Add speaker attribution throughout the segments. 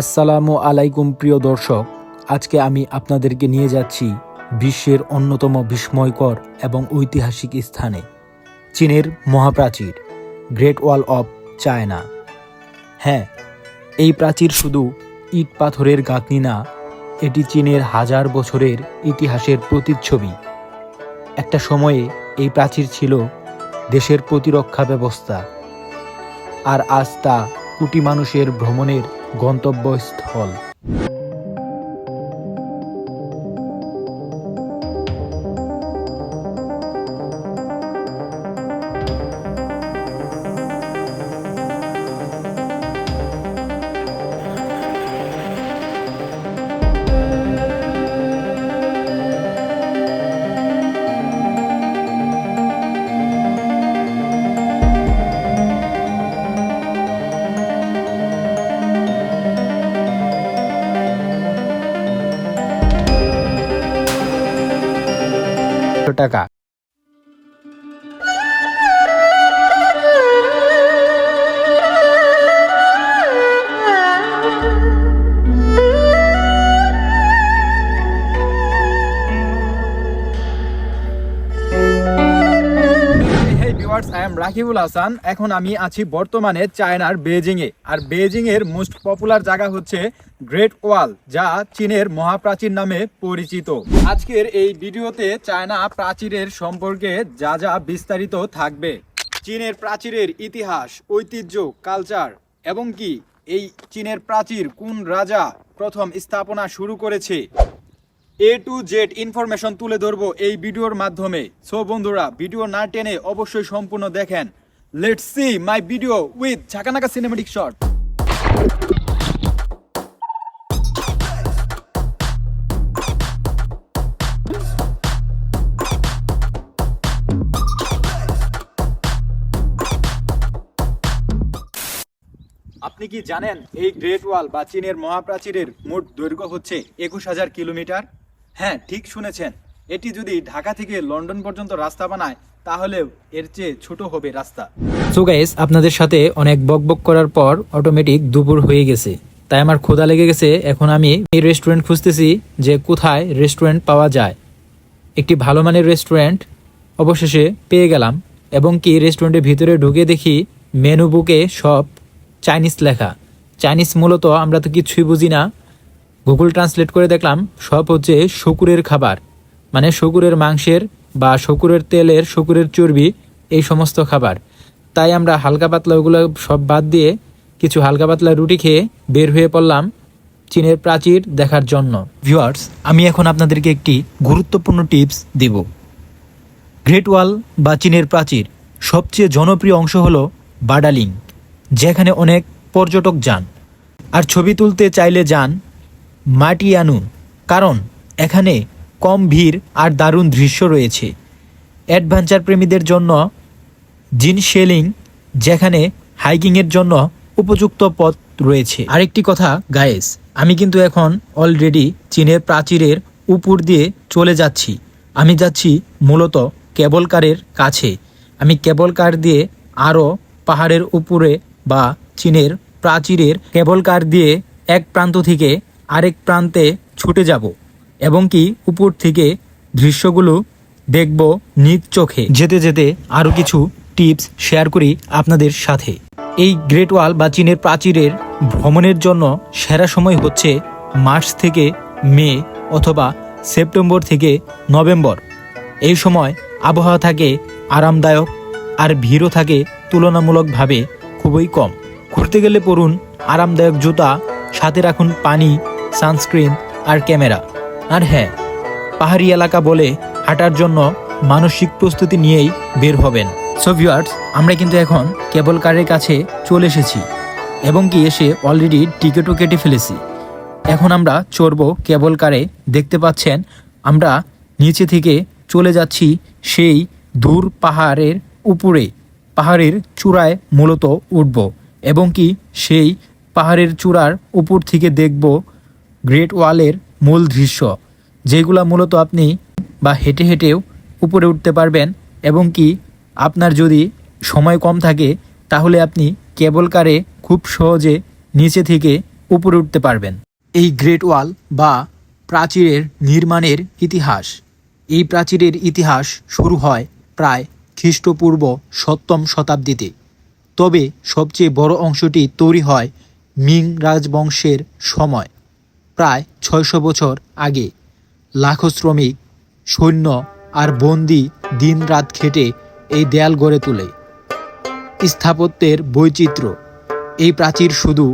Speaker 1: আসসালামু আলাইকুম প্রিয় দর্শক, আজকে আমি আপনাদেরকে নিয়ে যাচ্ছি বিশ্বের অন্যতম বিস্ময়কর এবং ঐতিহাসিক স্থানে, চীনের মহাপ্রাচীর গ্রেট ওয়াল অফ চায়না হ্যাঁ এই প্রাচীর শুধু ইট পাথরের গাঁথনি না, এটি চীনের হাজার বছরের ইতিহাসের প্রতিচ্ছবি। একটা সময়ে এই প্রাচীর ছিল দেশের প্রতিরক্ষা ব্যবস্থা, আর আজ তা কোটি মানুষের ভ্রমণের গন্তব্যস্থল। টাকা
Speaker 2: রাকিবুল হাসান, এখন আমি আছি বর্তমানে চায়নার বেজিং এ আর বেজিং এর মোস্ট পপুলার জায়গা হচ্ছে গ্রেট ওয়াল যা চীনের মহাপ্রাচীর নামে পরিচিত। আজকের এই ভিডিওতে চায়না প্রাচীরের সম্পর্কে যা যা বিস্তারিত থাকবে। চীনের প্রাচীরের ইতিহাস, ঐতিহ্য কালচার এবং কি এই চীনের প্রাচীর কোন রাজা প্রথম স্থাপনা শুরু করেছে। এ টু জেড ইনফরমেশন তুলে ধরবো এই ভিডিওর মাধ্যমে। সো বন্ধুরা, ভিডিও না টেনে অবশ্যই সম্পূর্ণ দেখেন। Let's see my video with Jhakanaka cinematic shot আপনি কি জানেন এই গ্রেট ওয়াল বা চীনের মহাপ্রাচীরের মোট দৈর্ঘ্য হচ্ছে একুশ হাজার কিলোমিটার? হ্যাঁ ঠিক শুনেছেন। এটি যদি ঢাকা থেকে লন্ডন পর্যন্ত রাস্তা বানায় তাহলেও এর চেয়ে ছোট হবে রাস্তা।
Speaker 1: সো গাইস আপনাদের সাথে অনেক বকবক করার পর অটোমেটিক দুপুর হয়ে গেছে। তাই আমার ক্ষুধা লেগে গেছে। এখন আমি এই রেস্টুরেন্ট খুঁজতেছি যে কোথায় রেস্টুরেন্ট পাওয়া যায়। একটি ভালো মানের রেস্টুরেন্ট অবশেষে পেয়ে গেলাম এবং কি রেস্টুরেন্টের ভিতরে ঢুকে দেখি মেনু বুকে সব চাইনিজ লেখা। চাইনিজ মূলত আমরা তো কিছুই বুঝি না। গুগল ট্রান্সলেট করে দেখলাম, সব হচ্ছে শুকুরের খাবার। মানে শুকুরের মাংসের বা শুকুরের তেলের, শুকুরের চর্বি, এই সমস্ত খাবার। তাই আমরা হালকা পাতলা ওগুলো সব বাদ দিয়ে কিছু হালকা পাতলা রুটি খেয়ে বের হয়ে পড়লাম চীনের প্রাচীর দেখার জন্য। ভিউয়ার্স আমি এখন আপনাদেরকে একটি গুরুত্বপূর্ণ টিপস দেব। গ্রেট ওয়াল বা চীনের প্রাচীর সবচেয়ে জনপ্রিয় অংশ হলো বাডালিং, যেখানে অনেক পর্যটক যান। আর ছবি তুলতে চাইলে যান মাটিয়ানু কারণ এখানে কম ভিড় আর দারুণ দৃশ্য রয়েছে। অ্যাডভেঞ্চার প্রেমীদের জন্য জিন শেলিং, যেখানে হাইকিংয়ের জন্য উপযুক্ত পথ রয়েছে। আরেকটি কথা, গায়েস, আমি কিন্তু এখন অলরেডি চীনের প্রাচীরের উপর দিয়ে চলে যাচ্ছি। আমি যাচ্ছি মূলত কেবল কারের কাছে। আমি কেবল কার দিয়ে আরও পাহাড়ের উপরে বা চীনের প্রাচীরের কেবল কার দিয়ে এক প্রান্ত থেকে আরেক প্রান্তে ছুটে যাব এবং কি উপর থেকে দৃশ্যগুলো দেখব নিজ চোখে। যেতে যেতে আরও কিছু টিপস শেয়ার করি আপনাদের সাথে। এই গ্রেট ওয়াল বা চীনের প্রাচীরের ভ্রমণের জন্য সেরা সময় হচ্ছে মার্চ থেকে মে অথবা সেপ্টেম্বর থেকে নভেম্বর। এই সময় আবহাওয়া থাকে আরামদায়ক আর ভিড়ও থাকে তুলনামূলকভাবে খুবই কম। ঘুরতে গেলে পড়ুন আরামদায়ক জুতা, সাথে রাখুন পানি সানস্ক্রিন আর ক্যামেরা। আর হ্যাঁ পাহাড়ি এলাকা বলে হাঁটার জন্য মানসিক প্রস্তুতি নিয়েই বের হবেন। সো ভিউয়ার্স আমরা কিন্তু এখন কেবল কারের কাছে চলে এসেছি এবং কি এসে অলরেডি টিকিটও কেটে ফেলেছি। এখন আমরা চড়ব কেবল কারে, দেখতে পাচ্ছেন আমরা নিচে থেকে চলে যাচ্ছি সেই দূর পাহাড়ের উপরে। পাহাড়ের চূড়ায় মূলত উঠব এবং কি সেই পাহাড়ের চূড়ার উপর থেকে দেখব গ্রেট ওয়ালের মূল দৃশ্য, যেগুলো মূলত আপনি বা হেঁটে হেঁটেও উপরে উঠতে পারবেন এবং কি আপনার যদি সময় কম থাকে, তাহলে আপনি কেবল কারে খুব সহজে নিচে থেকে উপরে উঠতে পারবেন। এই গ্রেট ওয়াল বা প্রাচীরের নির্মাণের ইতিহাস। এই প্রাচীরের ইতিহাস শুরু হয় প্রায় খ্রিস্টপূর্ব সপ্তম শতাব্দীতে। তবে সবচেয়ে বড় অংশটি তৈরি হয় মিং রাজবংশের সময়। প্রায় ছয়শো বছর আগে। লাখো শ্রমিক, সৈন্য আর বন্দি দিন রাত খেটে এই দেয়াল গড়ে তোলে। স্থাপত্যের বৈচিত্র্য, এই প্রাচীর শুধু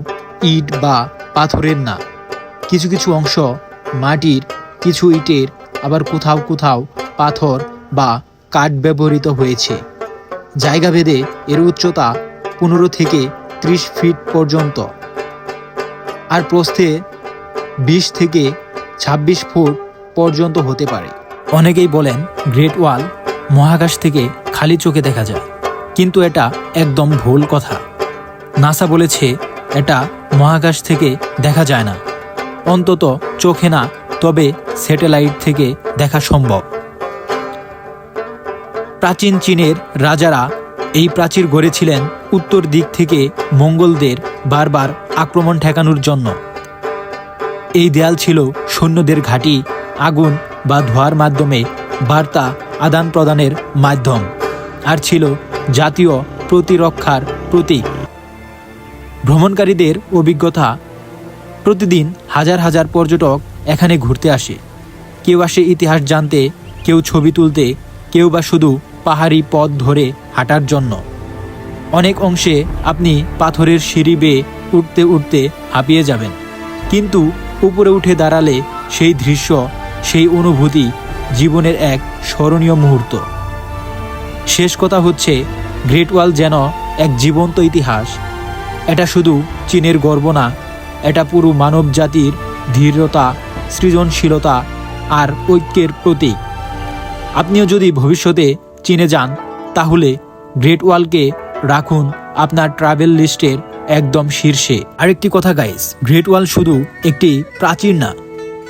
Speaker 1: ইট বা পাথরের না, কিছু কিছু অংশ মাটির, কিছু ইটের, আবার কোথাও কোথাও পাথর বা কাঠ ব্যবহৃত হয়েছে। জায়গা ভেদে এর উচ্চতা পনেরো থেকে ত্রিশ ফিট পর্যন্ত। আর প্রস্থে বিশ থেকে ছাব্বিশ ফুট পর্যন্ত হতে পারে। অনেকেই বলেন গ্রেট ওয়াল মহাকাশ থেকে খালি চোখে দেখা যায়, কিন্তু এটা একদম ভুল কথা। নাসা বলেছে এটা মহাকাশ থেকে দেখা যায় না। অন্তত চোখে না, তবে স্যাটেলাইট থেকে দেখা সম্ভব। প্রাচীন চীনের রাজারা এই প্রাচীর গড়েছিলেন উত্তর দিক থেকে মঙ্গলদের বারবার আক্রমণ ঠেকানোর জন্য। এই দেয়াল ছিল সৈন্যদের ঘাঁটি, আগুন বা ধোয়ার মাধ্যমে বার্তা আদান প্রদানের মাধ্যম, আর ছিল জাতীয় প্রতিরক্ষার প্রতীক। ভ্রমণকারীদের অভিজ্ঞতা, প্রতিদিন হাজার হাজার পর্যটক এখানে ঘুরতে আসে। কেউ আসে ইতিহাস জানতে, কেউ ছবি তুলতে, কেউ বা শুধু পাহাড়ি পথ ধরে হাঁটার জন্য। অনেক অংশে আপনি পাথরের সিঁড়ি বেয়ে উঠতে উঠতে হাঁপিয়ে যাবেন। কিন্তু উপরে উঠে দাঁড়ালে সেই দৃশ্য, সেই অনুভূতি জীবনের এক স্মরণীয় মুহূর্ত। শেষ কথা হচ্ছে, গ্রেট ওয়াল যেন এক জীবন্ত ইতিহাস। এটা শুধু চীনের গর্ব না, এটা পুরো মানব জাতির ধীরতা, সৃজনশীলতা আর ঐক্যের প্রতীক। আপনিও যদি ভবিষ্যতে চীনে যান, তাহলে গ্রেট ওয়ালকে রাখুন আপনার ট্রাভেল লিস্টের একদম শীর্ষে। আরেকটি কথা গাইস গ্রেট ওয়াল শুধু একটি প্রাচীর না,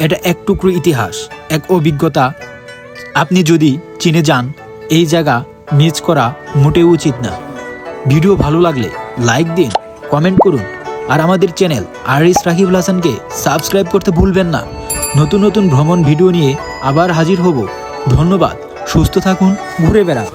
Speaker 1: এটা এক টুকরো ইতিহাস, এক অভিজ্ঞতা। আপনি যদি চীনে যান, এই জায়গা মিস করা মোটেও উচিত না। ভিডিও ভালো লাগলে লাইক দিন কমেন্ট করুন, আর আমাদের চ্যানেল আর এস রাকিবুল হাসানকে সাবস্ক্রাইব করতে ভুলবেন না। নতুন নতুন ভ্রমণ ভিডিও নিয়ে আবার হাজির হব। ধন্যবাদ, সুস্থ থাকুন, ঘুরে বেড়ান।